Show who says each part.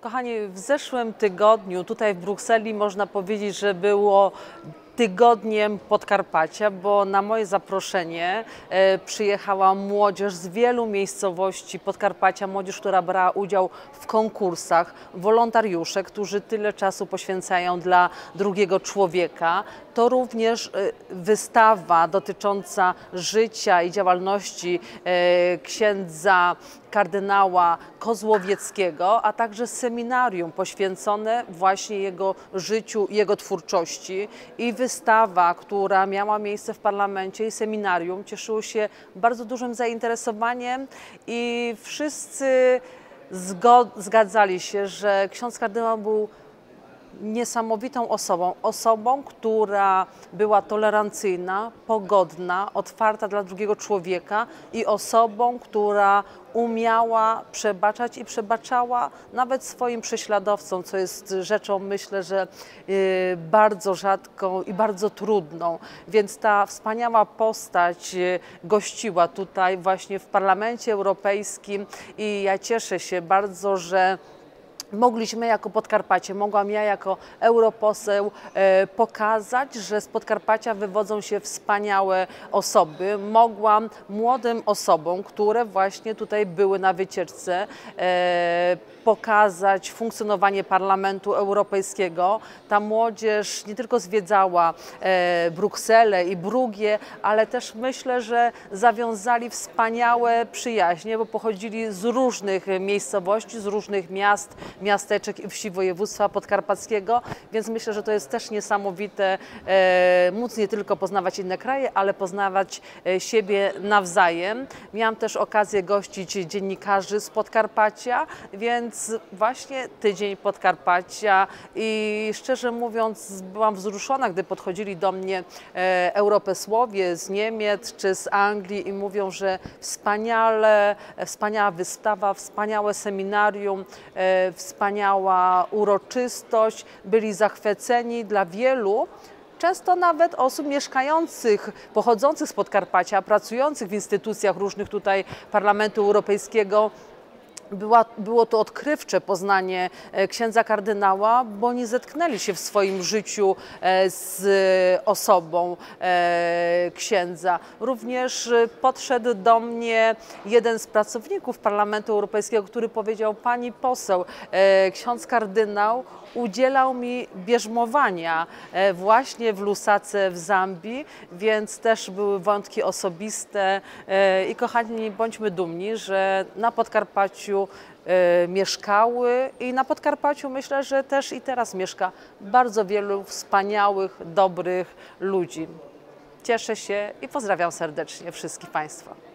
Speaker 1: Kochani, w zeszłym tygodniu tutaj w Brukseli można powiedzieć, że było tygodniem Podkarpacia, bo na moje zaproszenie e, przyjechała młodzież z wielu miejscowości Podkarpacia, młodzież, która brała udział w konkursach, wolontariusze, którzy tyle czasu poświęcają dla drugiego człowieka. To również e, wystawa dotycząca życia i działalności e, księdza kardynała Kozłowieckiego, a także seminarium poświęcone właśnie jego życiu, jego twórczości. I wystawa, która miała miejsce w parlamencie i seminarium cieszyły się bardzo dużym zainteresowaniem. I wszyscy zgadzali się, że ksiądz kardynał był niesamowitą osobą, osobą, która była tolerancyjna, pogodna, otwarta dla drugiego człowieka i osobą, która umiała przebaczać i przebaczała nawet swoim prześladowcom, co jest rzeczą, myślę, że y, bardzo rzadką i bardzo trudną. Więc ta wspaniała postać y, gościła tutaj właśnie w Parlamencie Europejskim i ja cieszę się bardzo, że mogliśmy jako Podkarpacie, mogłam ja jako europoseł e, pokazać, że z Podkarpacia wywodzą się wspaniałe osoby. Mogłam młodym osobom, które właśnie tutaj były na wycieczce, e, pokazać funkcjonowanie Parlamentu Europejskiego. Ta młodzież nie tylko zwiedzała e, Brukselę i Brugię, ale też myślę, że zawiązali wspaniałe przyjaźnie, bo pochodzili z różnych miejscowości, z różnych miast, miasteczek i wsi województwa podkarpackiego, więc myślę, że to jest też niesamowite e, móc nie tylko poznawać inne kraje, ale poznawać e, siebie nawzajem. Miałam też okazję gościć dziennikarzy z Podkarpacia, więc właśnie tydzień Podkarpacia i szczerze mówiąc byłam wzruszona, gdy podchodzili do mnie e, europesłowie z Niemiec czy z Anglii i mówią, że wspaniale, wspaniała wystawa, wspaniałe seminarium, wspaniała uroczystość, byli zachwyceni. Dla wielu często nawet osób mieszkających, pochodzących z Podkarpacia, pracujących w instytucjach różnych tutaj Parlamentu Europejskiego, była, było to odkrywcze poznanie e, księdza kardynała, bo nie zetknęli się w swoim życiu e, z osobą e, księdza. Również podszedł do mnie jeden z pracowników Parlamentu Europejskiego, który powiedział: Pani poseł, ksiądz kardynał udzielał mi bierzmowania właśnie w Lusace w Zambii, więc też były wątki osobiste i kochani, bądźmy dumni, że na Podkarpaciu E, mieszkały i na Podkarpaciu myślę, że też i teraz mieszka bardzo wielu wspaniałych, dobrych ludzi. Cieszę się i pozdrawiam serdecznie wszystkich Państwa.